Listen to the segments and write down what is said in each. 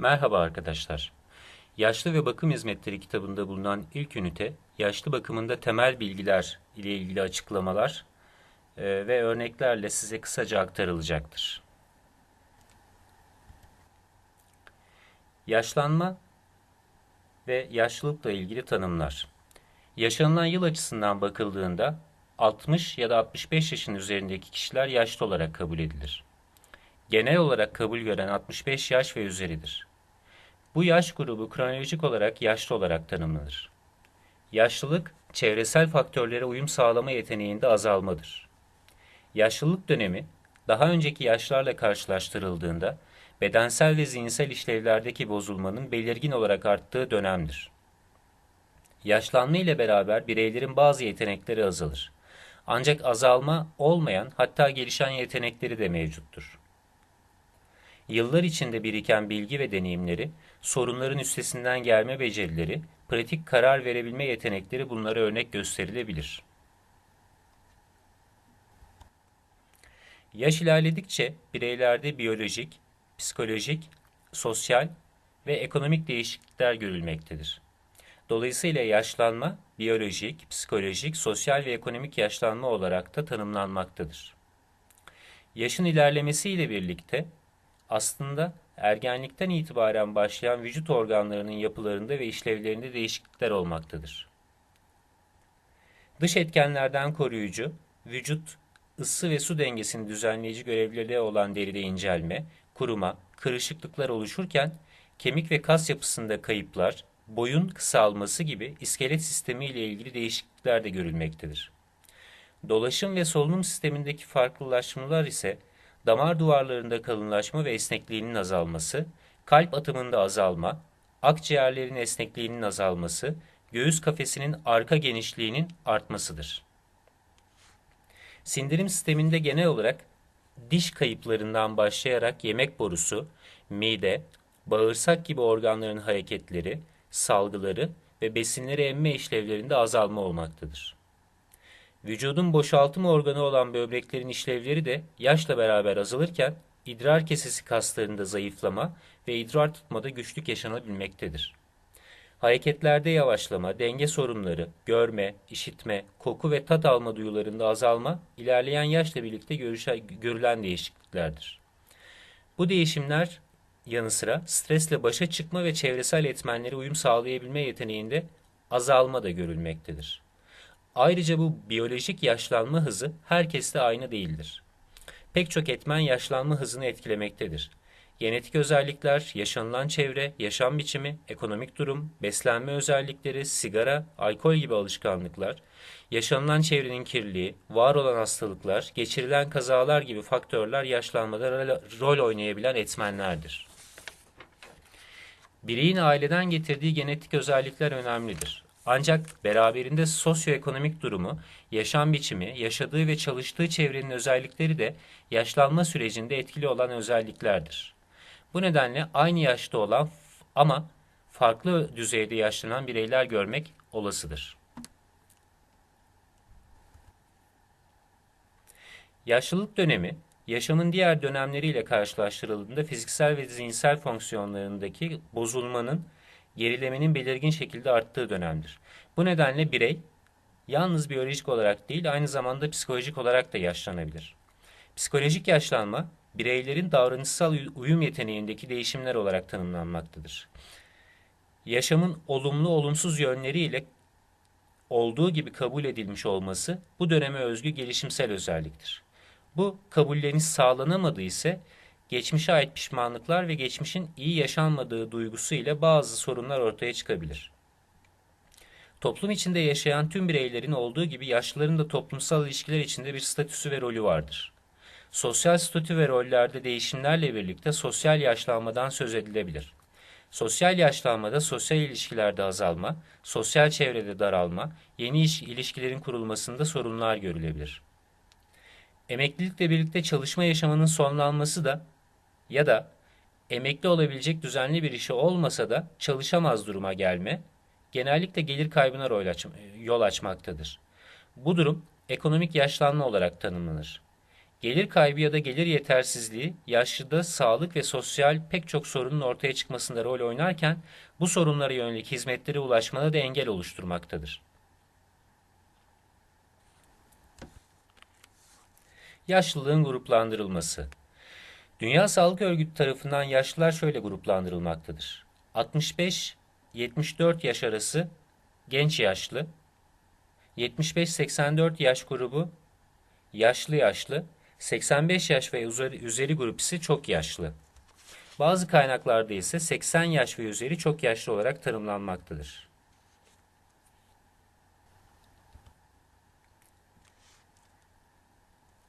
Merhaba arkadaşlar. Yaşlı ve Bakım Hizmetleri kitabında bulunan ilk ünite, yaşlı bakımında temel bilgiler ile ilgili açıklamalar e, ve örneklerle size kısaca aktarılacaktır. Yaşlanma ve yaşlılıkla ilgili tanımlar. Yaşanılan yıl açısından bakıldığında 60 ya da 65 yaşın üzerindeki kişiler yaşlı olarak kabul edilir. Genel olarak kabul gören 65 yaş ve üzeridir. Bu yaş grubu kronolojik olarak yaşlı olarak tanımlanır. Yaşlılık, çevresel faktörlere uyum sağlama yeteneğinde azalmadır. Yaşlılık dönemi, daha önceki yaşlarla karşılaştırıldığında bedensel ve zihinsel işlevlerdeki bozulmanın belirgin olarak arttığı dönemdir. Yaşlanma ile beraber bireylerin bazı yetenekleri azalır. Ancak azalma olmayan hatta gelişen yetenekleri de mevcuttur. Yıllar içinde biriken bilgi ve deneyimleri, sorunların üstesinden gelme becerileri, pratik karar verebilme yetenekleri bunlara örnek gösterilebilir. Yaş ilerledikçe bireylerde biyolojik, psikolojik, sosyal ve ekonomik değişiklikler görülmektedir. Dolayısıyla yaşlanma, biyolojik, psikolojik, sosyal ve ekonomik yaşlanma olarak da tanımlanmaktadır. Yaşın ilerlemesiyle birlikte aslında ergenlikten itibaren başlayan vücut organlarının yapılarında ve işlevlerinde değişiklikler olmaktadır. Dış etkenlerden koruyucu, vücut, ısı ve su dengesini düzenleyici görevleri olan deride incelme, kuruma, kırışıklıklar oluşurken kemik ve kas yapısında kayıplar, boyun kısalması gibi iskelet sistemi ile ilgili değişiklikler de görülmektedir. Dolaşım ve solunum sistemindeki farklılaşmalar ise damar duvarlarında kalınlaşma ve esnekliğinin azalması, kalp atımında azalma, akciğerlerin esnekliğinin azalması, göğüs kafesinin arka genişliğinin artmasıdır. Sindirim sisteminde genel olarak diş kayıplarından başlayarak yemek borusu, mide, bağırsak gibi organların hareketleri, salgıları ve besinleri emme işlevlerinde azalma olmaktadır. Vücudun boşaltım organı olan böbreklerin işlevleri de yaşla beraber azalırken idrar kesesi kaslarında zayıflama ve idrar tutmada güçlük yaşanabilmektedir. Hareketlerde yavaşlama, denge sorunları, görme, işitme, koku ve tat alma duyularında azalma ilerleyen yaşla birlikte görülen değişikliklerdir. Bu değişimler yanı sıra stresle başa çıkma ve çevresel etmenlere uyum sağlayabilme yeteneğinde azalma da görülmektedir. Ayrıca bu biyolojik yaşlanma hızı herkeste aynı değildir. Pek çok etmen yaşlanma hızını etkilemektedir. Genetik özellikler, yaşanılan çevre, yaşam biçimi, ekonomik durum, beslenme özellikleri, sigara, alkol gibi alışkanlıklar, yaşanılan çevrenin kirliliği, var olan hastalıklar, geçirilen kazalar gibi faktörler yaşlanmada rol oynayabilen etmenlerdir. Bireyin aileden getirdiği genetik özellikler önemlidir. Ancak beraberinde sosyoekonomik durumu, yaşam biçimi, yaşadığı ve çalıştığı çevrenin özellikleri de yaşlanma sürecinde etkili olan özelliklerdir. Bu nedenle aynı yaşta olan ama farklı düzeyde yaşlanan bireyler görmek olasıdır. Yaşlılık dönemi, yaşamın diğer dönemleriyle karşılaştırıldığında fiziksel ve zihinsel fonksiyonlarındaki bozulmanın gerilemenin belirgin şekilde arttığı dönemdir. Bu nedenle birey yalnız biyolojik olarak değil aynı zamanda psikolojik olarak da yaşlanabilir. Psikolojik yaşlanma bireylerin davranışsal uyum yeteneğindeki değişimler olarak tanımlanmaktadır. Yaşamın olumlu olumsuz yönleriyle olduğu gibi kabul edilmiş olması bu döneme özgü gelişimsel özelliktir. Bu kabulleniş sağlanamadığı ise geçmişe ait pişmanlıklar ve geçmişin iyi yaşanmadığı duygusu ile bazı sorunlar ortaya çıkabilir. Toplum içinde yaşayan tüm bireylerin olduğu gibi yaşlıların da toplumsal ilişkiler içinde bir statüsü ve rolü vardır. Sosyal statü ve rollerde değişimlerle birlikte sosyal yaşlanmadan söz edilebilir. Sosyal yaşlanmada sosyal ilişkilerde azalma, sosyal çevrede daralma, yeni iş, ilişkilerin kurulmasında sorunlar görülebilir. Emeklilikle birlikte çalışma yaşamının sonlanması da ya da emekli olabilecek düzenli bir işi olmasa da çalışamaz duruma gelme, genellikle gelir kaybına yol açmaktadır. Bu durum ekonomik yaşlanma olarak tanımlanır. Gelir kaybı ya da gelir yetersizliği yaşlıda sağlık ve sosyal pek çok sorunun ortaya çıkmasında rol oynarken bu sorunlara yönelik hizmetlere ulaşmada da engel oluşturmaktadır. Yaşlılığın gruplandırılması Dünya Sağlık Örgütü tarafından yaşlılar şöyle gruplandırılmaktadır. 65-74 yaş arası genç yaşlı, 75-84 yaş grubu yaşlı yaşlı, 85 yaş ve üzeri, üzeri grup ise çok yaşlı. Bazı kaynaklarda ise 80 yaş ve üzeri çok yaşlı olarak tanımlanmaktadır.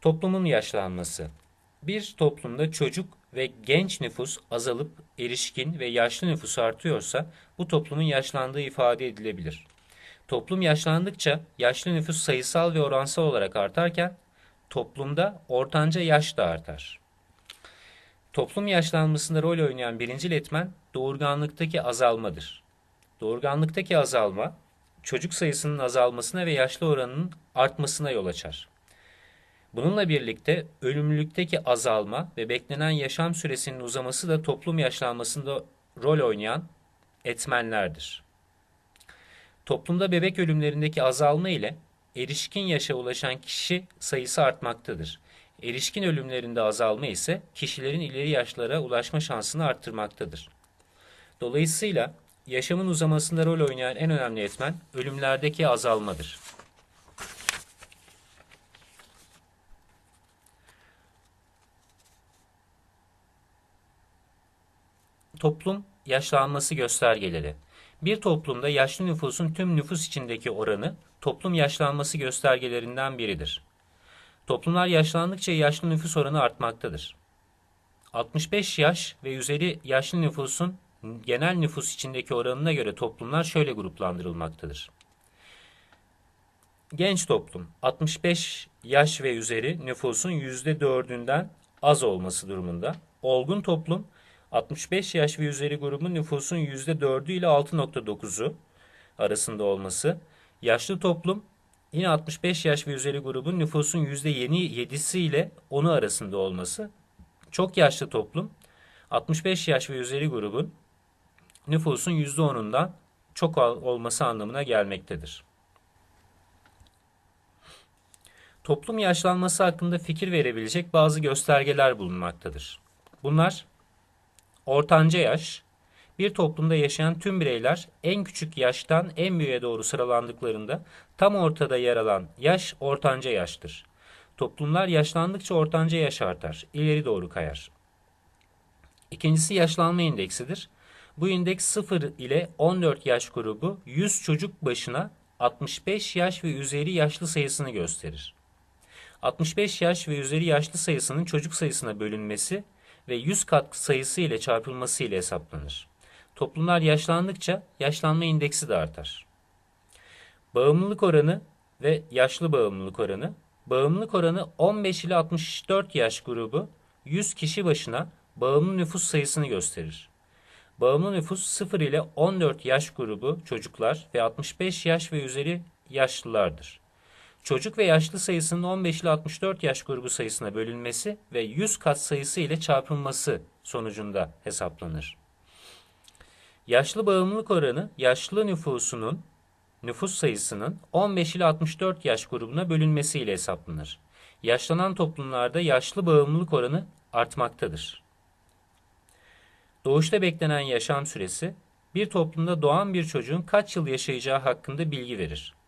Toplumun yaşlanması Bir toplumda çocuk ve genç nüfus azalıp erişkin ve yaşlı nüfus artıyorsa bu toplumun yaşlandığı ifade edilebilir. Toplum yaşlandıkça yaşlı nüfus sayısal ve oransal olarak artarken toplumda ortanca yaş da artar. Toplum yaşlanmasında rol oynayan birinci etmen doğurganlıktaki azalmadır. Doğurganlıktaki azalma çocuk sayısının azalmasına ve yaşlı oranının artmasına yol açar. Bununla birlikte ölümlülükteki azalma ve beklenen yaşam süresinin uzaması da toplum yaşlanmasında rol oynayan etmenlerdir. Toplumda bebek ölümlerindeki azalma ile erişkin yaşa ulaşan kişi sayısı artmaktadır. Erişkin ölümlerinde azalma ise kişilerin ileri yaşlara ulaşma şansını arttırmaktadır. Dolayısıyla yaşamın uzamasında rol oynayan en önemli etmen ölümlerdeki azalmadır. Toplum yaşlanması göstergeleri. Bir toplumda yaşlı nüfusun tüm nüfus içindeki oranı toplum yaşlanması göstergelerinden biridir. Toplumlar yaşlandıkça yaşlı nüfus oranı artmaktadır. 65 yaş ve üzeri yaşlı nüfusun genel nüfus içindeki oranına göre toplumlar şöyle gruplandırılmaktadır. Genç toplum 65 yaş ve üzeri nüfusun %4'ünden az olması durumunda. Olgun toplum 65 yaş ve üzeri grubun nüfusun %4'ü ile 6.9'u arasında olması. Yaşlı toplum yine 65 yaş ve üzeri grubun nüfusun %7'si ile 10'u arasında olması. Çok yaşlı toplum 65 yaş ve üzeri grubun nüfusun %10'undan çok olması anlamına gelmektedir. Toplum yaşlanması hakkında fikir verebilecek bazı göstergeler bulunmaktadır. Bunlar Ortanca yaş, bir toplumda yaşayan tüm bireyler en küçük yaştan en büyüğe doğru sıralandıklarında tam ortada yer alan yaş ortanca yaştır. Toplumlar yaşlandıkça ortanca yaş artar, ileri doğru kayar. İkincisi yaşlanma indeksidir. Bu indeks 0 ile 14 yaş grubu 100 çocuk başına 65 yaş ve üzeri yaşlı sayısını gösterir. 65 yaş ve üzeri yaşlı sayısının çocuk sayısına bölünmesi ve 100 kat sayısı ile çarpılması ile hesaplanır. Toplumlar yaşlandıkça yaşlanma indeksi de artar. Bağımlılık oranı ve yaşlı bağımlılık oranı. Bağımlılık oranı 15 ile 64 yaş grubu 100 kişi başına bağımlı nüfus sayısını gösterir. Bağımlı nüfus 0 ile 14 yaş grubu çocuklar ve 65 yaş ve üzeri yaşlılardır. Çocuk ve yaşlı sayısının 15 ile 64 yaş grubu sayısına bölünmesi ve 100 kat sayısı ile çarpılması sonucunda hesaplanır. Yaşlı bağımlılık oranı yaşlı nüfusunun nüfus sayısının 15 ile 64 yaş grubuna bölünmesiyle hesaplanır. Yaşlanan toplumlarda yaşlı bağımlılık oranı artmaktadır. Doğuşta beklenen yaşam süresi bir toplumda doğan bir çocuğun kaç yıl yaşayacağı hakkında bilgi verir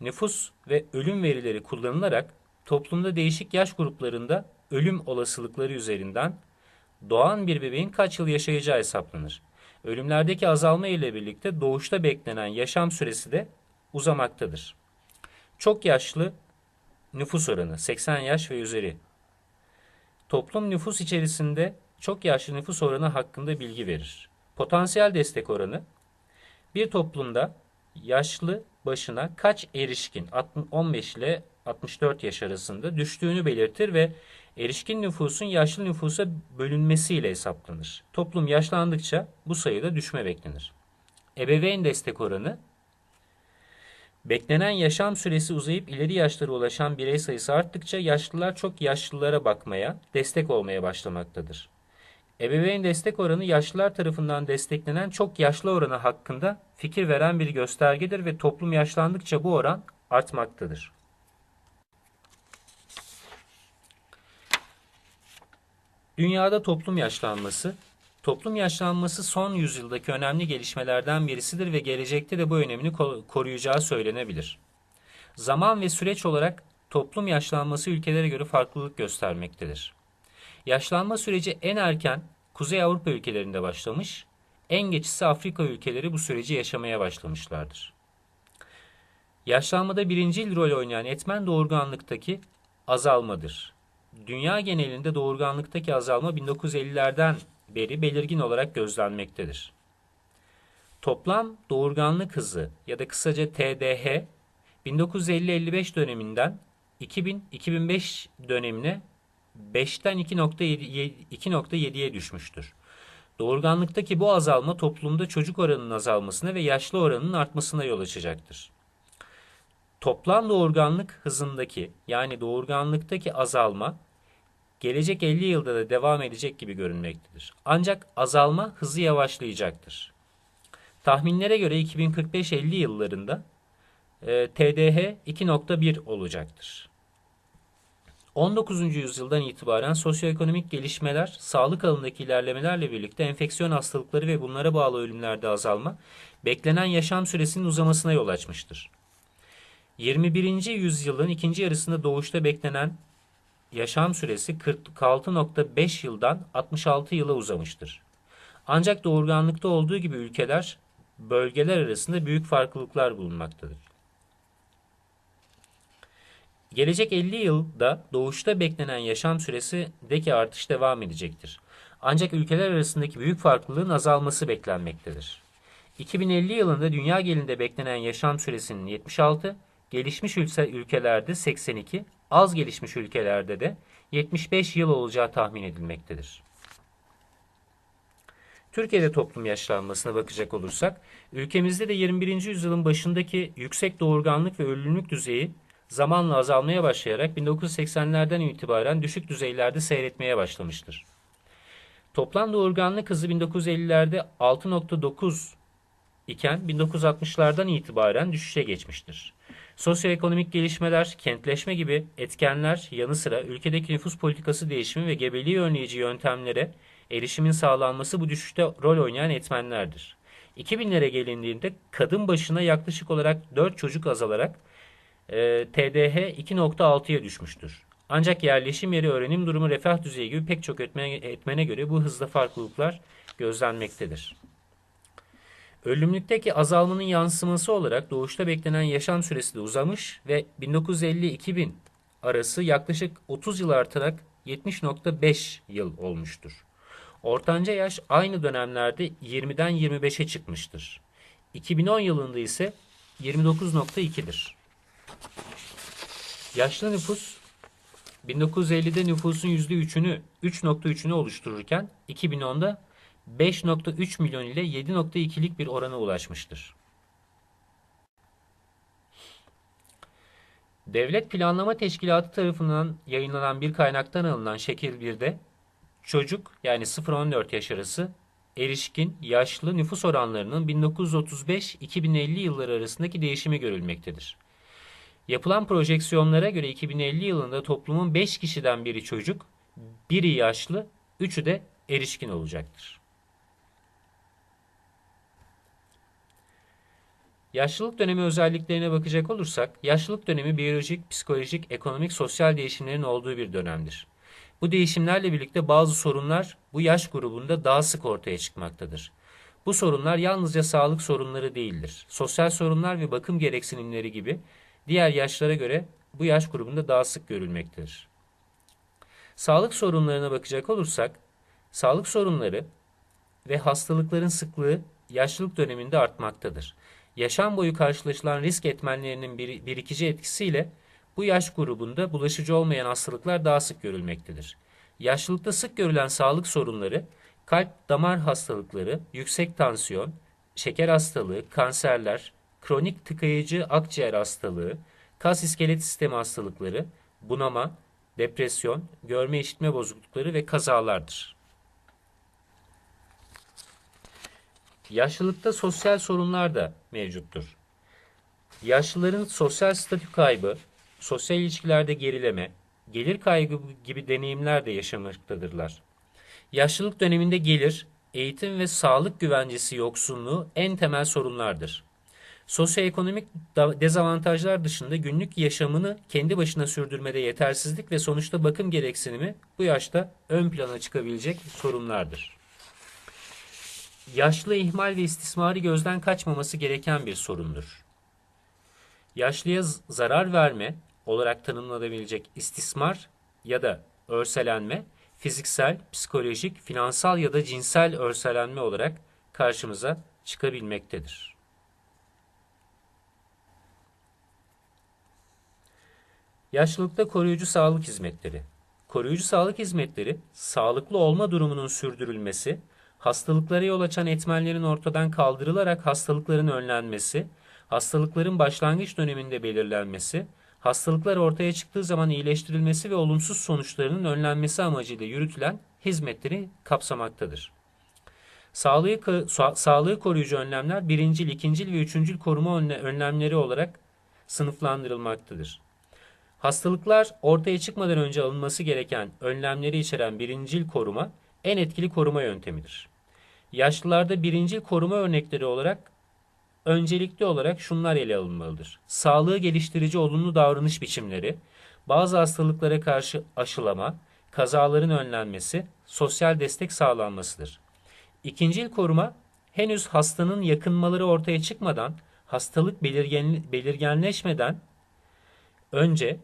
nüfus ve ölüm verileri kullanılarak toplumda değişik yaş gruplarında ölüm olasılıkları üzerinden doğan bir bebeğin kaç yıl yaşayacağı hesaplanır. Ölümlerdeki azalma ile birlikte doğuşta beklenen yaşam süresi de uzamaktadır. Çok yaşlı nüfus oranı 80 yaş ve üzeri. Toplum nüfus içerisinde çok yaşlı nüfus oranı hakkında bilgi verir. Potansiyel destek oranı bir toplumda yaşlı başına kaç erişkin 15 ile 64 yaş arasında düştüğünü belirtir ve erişkin nüfusun yaşlı nüfusa bölünmesiyle hesaplanır. Toplum yaşlandıkça bu sayıda düşme beklenir. Ebeveyn destek oranı Beklenen yaşam süresi uzayıp ileri yaşlara ulaşan birey sayısı arttıkça yaşlılar çok yaşlılara bakmaya, destek olmaya başlamaktadır. Ebeveyn destek oranı yaşlılar tarafından desteklenen çok yaşlı oranı hakkında fikir veren bir göstergedir ve toplum yaşlandıkça bu oran artmaktadır. Dünyada toplum yaşlanması, toplum yaşlanması son yüzyıldaki önemli gelişmelerden birisidir ve gelecekte de bu önemini koruyacağı söylenebilir. Zaman ve süreç olarak toplum yaşlanması ülkelere göre farklılık göstermektedir. Yaşlanma süreci en erken Kuzey Avrupa ülkelerinde başlamış, en geç ise Afrika ülkeleri bu süreci yaşamaya başlamışlardır. Yaşlanmada birinci rol oynayan etmen doğurganlıktaki azalmadır. Dünya genelinde doğurganlıktaki azalma 1950'lerden beri belirgin olarak gözlenmektedir. Toplam doğurganlık hızı ya da kısaca TDH 1950-55 döneminden 2000-2005 dönemine 5'ten 2.7'ye düşmüştür. Doğurganlıktaki bu azalma toplumda çocuk oranının azalmasına ve yaşlı oranının artmasına yol açacaktır. Toplam doğurganlık hızındaki yani doğurganlıktaki azalma gelecek 50 yılda da devam edecek gibi görünmektedir. Ancak azalma hızı yavaşlayacaktır. Tahminlere göre 2045-50 yıllarında e, TDH 2.1 olacaktır. 19. yüzyıldan itibaren sosyoekonomik gelişmeler, sağlık alanındaki ilerlemelerle birlikte enfeksiyon hastalıkları ve bunlara bağlı ölümlerde azalma, beklenen yaşam süresinin uzamasına yol açmıştır. 21. yüzyılın ikinci yarısında doğuşta beklenen yaşam süresi 46.5 yıldan 66 yıla uzamıştır. Ancak doğurganlıkta olduğu gibi ülkeler, bölgeler arasında büyük farklılıklar bulunmaktadır. Gelecek 50 yılda doğuşta beklenen yaşam süresindeki artış devam edecektir. Ancak ülkeler arasındaki büyük farklılığın azalması beklenmektedir. 2050 yılında dünya genelinde beklenen yaşam süresinin 76, gelişmiş ülkelerde 82, az gelişmiş ülkelerde de 75 yıl olacağı tahmin edilmektedir. Türkiye'de toplum yaşlanmasına bakacak olursak, ülkemizde de 21. yüzyılın başındaki yüksek doğurganlık ve ölümlülük düzeyi zamanla azalmaya başlayarak 1980'lerden itibaren düşük düzeylerde seyretmeye başlamıştır. Toplam doğurganlık hızı 1950'lerde 6.9 iken 1960'lardan itibaren düşüşe geçmiştir. Sosyoekonomik gelişmeler, kentleşme gibi etkenler yanı sıra ülkedeki nüfus politikası değişimi ve gebeliği önleyici yöntemlere erişimin sağlanması bu düşüşte rol oynayan etmenlerdir. 2000'lere gelindiğinde kadın başına yaklaşık olarak 4 çocuk azalarak e, TDH 2.6'ya düşmüştür. Ancak yerleşim yeri, öğrenim durumu, refah düzeyi gibi pek çok etmene göre bu hızda farklılıklar gözlenmektedir. Ölümlükteki azalmanın yansıması olarak doğuşta beklenen yaşam süresi de uzamış ve 1950-2000 arası yaklaşık 30 yıl artarak 70.5 yıl olmuştur. Ortanca yaş aynı dönemlerde 20'den 25'e çıkmıştır. 2010 yılında ise 29.2'dir. Yaşlı nüfus 1950'de nüfusun %3'ünü 3.3'ünü oluştururken 2010'da 5.3 milyon ile 7.2'lik bir orana ulaşmıştır. Devlet Planlama Teşkilatı tarafından yayınlanan bir kaynaktan alınan şekil 1'de çocuk yani 0-14 yaş arası erişkin, yaşlı nüfus oranlarının 1935-2050 yılları arasındaki değişimi görülmektedir. Yapılan projeksiyonlara göre 2050 yılında toplumun 5 kişiden biri çocuk, biri yaşlı, üçü de erişkin olacaktır. Yaşlılık dönemi özelliklerine bakacak olursak, yaşlılık dönemi biyolojik, psikolojik, ekonomik, sosyal değişimlerin olduğu bir dönemdir. Bu değişimlerle birlikte bazı sorunlar bu yaş grubunda daha sık ortaya çıkmaktadır. Bu sorunlar yalnızca sağlık sorunları değildir. Sosyal sorunlar ve bakım gereksinimleri gibi diğer yaşlara göre bu yaş grubunda daha sık görülmektedir. Sağlık sorunlarına bakacak olursak, sağlık sorunları ve hastalıkların sıklığı yaşlılık döneminde artmaktadır. Yaşam boyu karşılaşılan risk etmenlerinin bir, birikici etkisiyle bu yaş grubunda bulaşıcı olmayan hastalıklar daha sık görülmektedir. Yaşlılıkta sık görülen sağlık sorunları kalp damar hastalıkları, yüksek tansiyon, şeker hastalığı, kanserler, kronik tıkayıcı akciğer hastalığı, kas iskelet sistemi hastalıkları, bunama, depresyon, görme işitme bozuklukları ve kazalardır. Yaşlılıkta sosyal sorunlar da mevcuttur. Yaşlıların sosyal statü kaybı, sosyal ilişkilerde gerileme, gelir kaybı gibi deneyimler de yaşamaktadırlar. Yaşlılık döneminde gelir, eğitim ve sağlık güvencesi yoksunluğu en temel sorunlardır. Sosyoekonomik dezavantajlar dışında günlük yaşamını kendi başına sürdürmede yetersizlik ve sonuçta bakım gereksinimi bu yaşta ön plana çıkabilecek sorunlardır. Yaşlı ihmal ve istismarı gözden kaçmaması gereken bir sorundur. Yaşlıya zarar verme olarak tanımlanabilecek istismar ya da örselenme fiziksel, psikolojik, finansal ya da cinsel örselenme olarak karşımıza çıkabilmektedir. Yaşlılıkta koruyucu sağlık hizmetleri. Koruyucu sağlık hizmetleri, sağlıklı olma durumunun sürdürülmesi, hastalıklara yol açan etmenlerin ortadan kaldırılarak hastalıkların önlenmesi, hastalıkların başlangıç döneminde belirlenmesi, hastalıklar ortaya çıktığı zaman iyileştirilmesi ve olumsuz sonuçlarının önlenmesi amacıyla yürütülen hizmetleri kapsamaktadır. Sağlığı, sağlığı koruyucu önlemler birincil, ikincil ve üçüncül koruma önlemleri olarak sınıflandırılmaktadır. Hastalıklar ortaya çıkmadan önce alınması gereken önlemleri içeren birincil koruma en etkili koruma yöntemidir. Yaşlılarda birincil koruma örnekleri olarak öncelikli olarak şunlar ele alınmalıdır. Sağlığı geliştirici olumlu davranış biçimleri, bazı hastalıklara karşı aşılama, kazaların önlenmesi, sosyal destek sağlanmasıdır. İkincil koruma, henüz hastanın yakınmaları ortaya çıkmadan, hastalık belirgen, belirgenleşmeden önce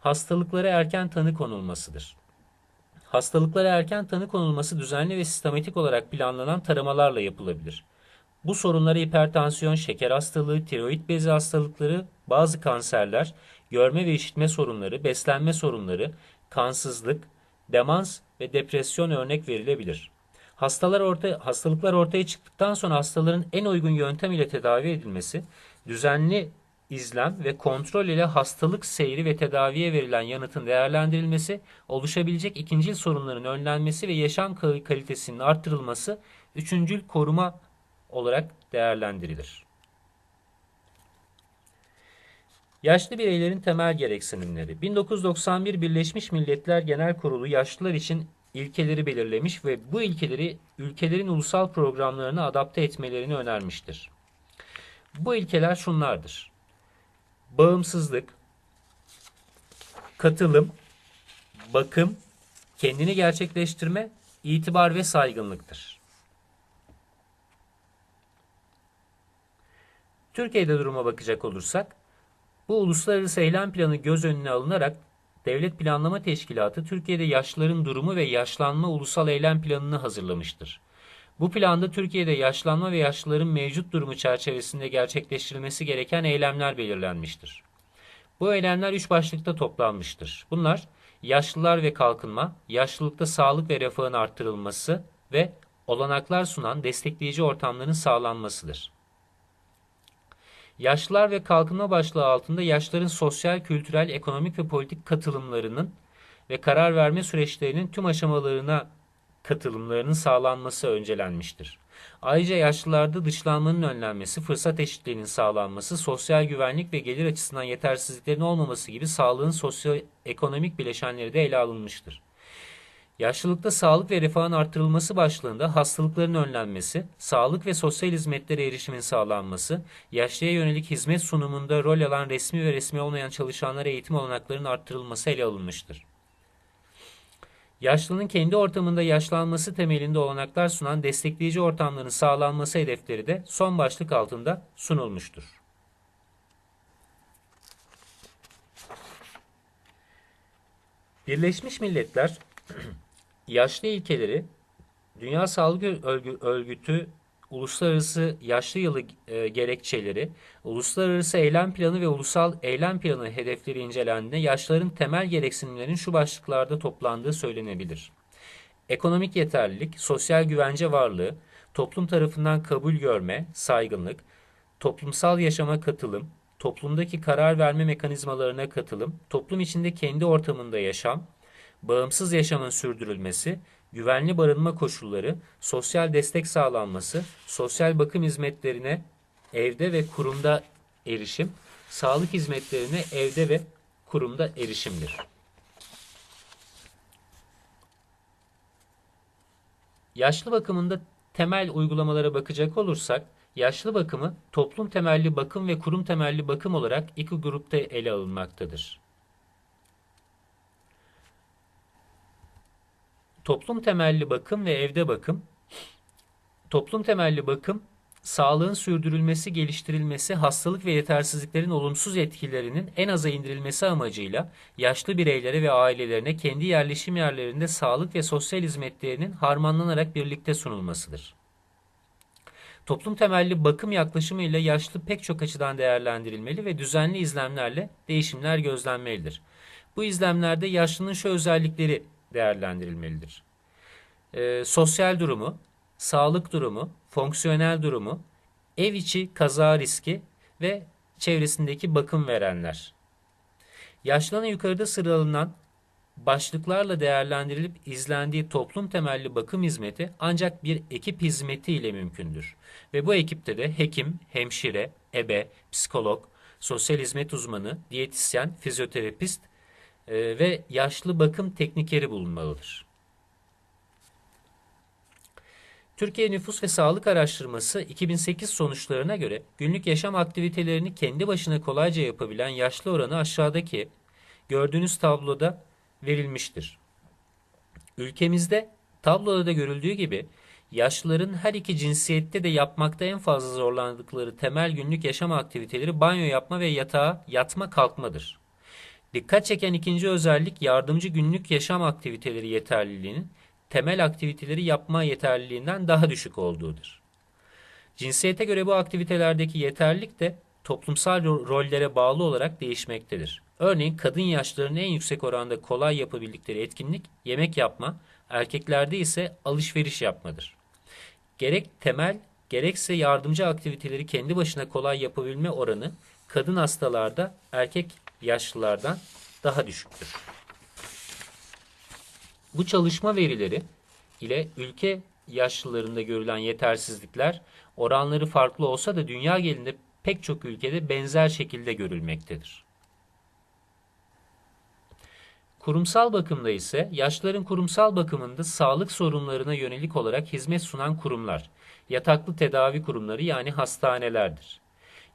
hastalıklara erken tanı konulmasıdır. Hastalıklara erken tanı konulması düzenli ve sistematik olarak planlanan taramalarla yapılabilir. Bu sorunlara hipertansiyon, şeker hastalığı, tiroid bezi hastalıkları, bazı kanserler, görme ve işitme sorunları, beslenme sorunları, kansızlık, demans ve depresyon örnek verilebilir. Hastalar orta, hastalıklar ortaya çıktıktan sonra hastaların en uygun yöntem ile tedavi edilmesi, düzenli izlem ve kontrol ile hastalık seyri ve tedaviye verilen yanıtın değerlendirilmesi, oluşabilecek ikincil sorunların önlenmesi ve yaşam kalitesinin artırılması, üçüncül koruma olarak değerlendirilir. Yaşlı bireylerin temel gereksinimleri 1991 Birleşmiş Milletler Genel Kurulu yaşlılar için ilkeleri belirlemiş ve bu ilkeleri ülkelerin ulusal programlarına adapte etmelerini önermiştir. Bu ilkeler şunlardır. Bağımsızlık, katılım, bakım, kendini gerçekleştirme, itibar ve saygınlıktır. Türkiye'de duruma bakacak olursak, bu uluslararası eylem planı göz önüne alınarak Devlet Planlama Teşkilatı Türkiye'de yaşlıların durumu ve yaşlanma ulusal eylem planını hazırlamıştır. Bu planda Türkiye'de yaşlanma ve yaşlıların mevcut durumu çerçevesinde gerçekleştirilmesi gereken eylemler belirlenmiştir. Bu eylemler üç başlıkta toplanmıştır. Bunlar yaşlılar ve kalkınma, yaşlılıkta sağlık ve refahın arttırılması ve olanaklar sunan destekleyici ortamların sağlanmasıdır. Yaşlılar ve kalkınma başlığı altında yaşların sosyal, kültürel, ekonomik ve politik katılımlarının ve karar verme süreçlerinin tüm aşamalarına katılımlarının sağlanması öncelenmiştir. Ayrıca yaşlılarda dışlanmanın önlenmesi, fırsat eşitliğinin sağlanması, sosyal güvenlik ve gelir açısından yetersizliklerin olmaması gibi sağlığın sosyoekonomik bileşenleri de ele alınmıştır. Yaşlılıkta sağlık ve refahın artırılması başlığında hastalıkların önlenmesi, sağlık ve sosyal hizmetlere erişimin sağlanması, yaşlıya yönelik hizmet sunumunda rol alan resmi ve resmi olmayan çalışanlara eğitim olanaklarının artırılması ele alınmıştır. Yaşlının kendi ortamında yaşlanması temelinde olanaklar sunan destekleyici ortamların sağlanması hedefleri de son başlık altında sunulmuştur. Birleşmiş Milletler yaşlı ilkeleri Dünya Sağlık Örgütü uluslararası yaşlı yılı e, gerekçeleri, uluslararası eylem planı ve ulusal eylem planı hedefleri incelendiğinde yaşların temel gereksinimlerin şu başlıklarda toplandığı söylenebilir. Ekonomik yeterlilik, sosyal güvence varlığı, toplum tarafından kabul görme, saygınlık, toplumsal yaşama katılım, toplumdaki karar verme mekanizmalarına katılım, toplum içinde kendi ortamında yaşam, bağımsız yaşamın sürdürülmesi, güvenli barınma koşulları, sosyal destek sağlanması, sosyal bakım hizmetlerine evde ve kurumda erişim, sağlık hizmetlerine evde ve kurumda erişimdir. Yaşlı bakımında temel uygulamalara bakacak olursak, yaşlı bakımı toplum temelli bakım ve kurum temelli bakım olarak iki grupta ele alınmaktadır. Toplum temelli bakım ve evde bakım. Toplum temelli bakım, sağlığın sürdürülmesi, geliştirilmesi, hastalık ve yetersizliklerin olumsuz etkilerinin en aza indirilmesi amacıyla yaşlı bireylere ve ailelerine kendi yerleşim yerlerinde sağlık ve sosyal hizmetlerinin harmanlanarak birlikte sunulmasıdır. Toplum temelli bakım yaklaşımıyla yaşlı pek çok açıdan değerlendirilmeli ve düzenli izlemlerle değişimler gözlenmelidir. Bu izlemlerde yaşlının şu özellikleri değerlendirilmelidir. Ee, sosyal durumu, sağlık durumu, fonksiyonel durumu, ev içi kaza riski ve çevresindeki bakım verenler. Yaşlanan yukarıda sıralanan başlıklarla değerlendirilip izlendiği toplum temelli bakım hizmeti ancak bir ekip hizmeti ile mümkündür. Ve bu ekipte de hekim, hemşire, ebe, psikolog, sosyal hizmet uzmanı, diyetisyen, fizyoterapist e, ve yaşlı bakım teknikeri bulunmalıdır. Türkiye Nüfus ve Sağlık Araştırması 2008 sonuçlarına göre günlük yaşam aktivitelerini kendi başına kolayca yapabilen yaşlı oranı aşağıdaki gördüğünüz tabloda verilmiştir. Ülkemizde tabloda da görüldüğü gibi yaşlıların her iki cinsiyette de yapmakta en fazla zorlandıkları temel günlük yaşam aktiviteleri banyo yapma ve yatağa yatma kalkmadır. Dikkat çeken ikinci özellik yardımcı günlük yaşam aktiviteleri yeterliliğinin temel aktiviteleri yapma yeterliliğinden daha düşük olduğudur. Cinsiyete göre bu aktivitelerdeki yeterlilik de toplumsal rollere bağlı olarak değişmektedir. Örneğin kadın yaşlarının en yüksek oranda kolay yapabildikleri etkinlik yemek yapma, erkeklerde ise alışveriş yapmadır. Gerek temel gerekse yardımcı aktiviteleri kendi başına kolay yapabilme oranı kadın hastalarda erkek yaşlılardan daha düşüktür. Bu çalışma verileri ile ülke yaşlılarında görülen yetersizlikler oranları farklı olsa da dünya genelinde pek çok ülkede benzer şekilde görülmektedir. Kurumsal bakımda ise yaşlıların kurumsal bakımında sağlık sorunlarına yönelik olarak hizmet sunan kurumlar, yataklı tedavi kurumları yani hastanelerdir.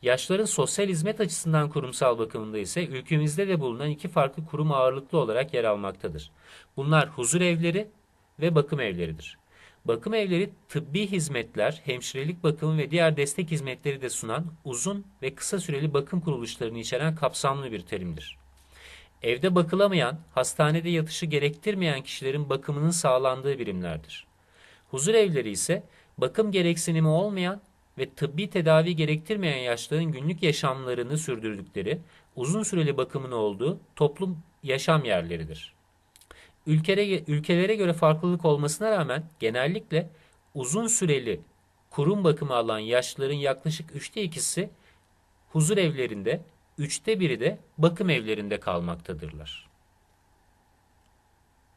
Yaşların sosyal hizmet açısından kurumsal bakımında ise ülkemizde de bulunan iki farklı kurum ağırlıklı olarak yer almaktadır. Bunlar huzur evleri ve bakım evleridir. Bakım evleri tıbbi hizmetler, hemşirelik bakımı ve diğer destek hizmetleri de sunan uzun ve kısa süreli bakım kuruluşlarını içeren kapsamlı bir terimdir. Evde bakılamayan, hastanede yatışı gerektirmeyen kişilerin bakımının sağlandığı birimlerdir. Huzur evleri ise bakım gereksinimi olmayan ve tıbbi tedavi gerektirmeyen yaşlıların günlük yaşamlarını sürdürdükleri, uzun süreli bakımın olduğu toplum yaşam yerleridir. Ülkelere, ülkelere göre farklılık olmasına rağmen genellikle uzun süreli kurum bakımı alan yaşlıların yaklaşık üçte ikisi huzur evlerinde, üçte biri de bakım evlerinde kalmaktadırlar.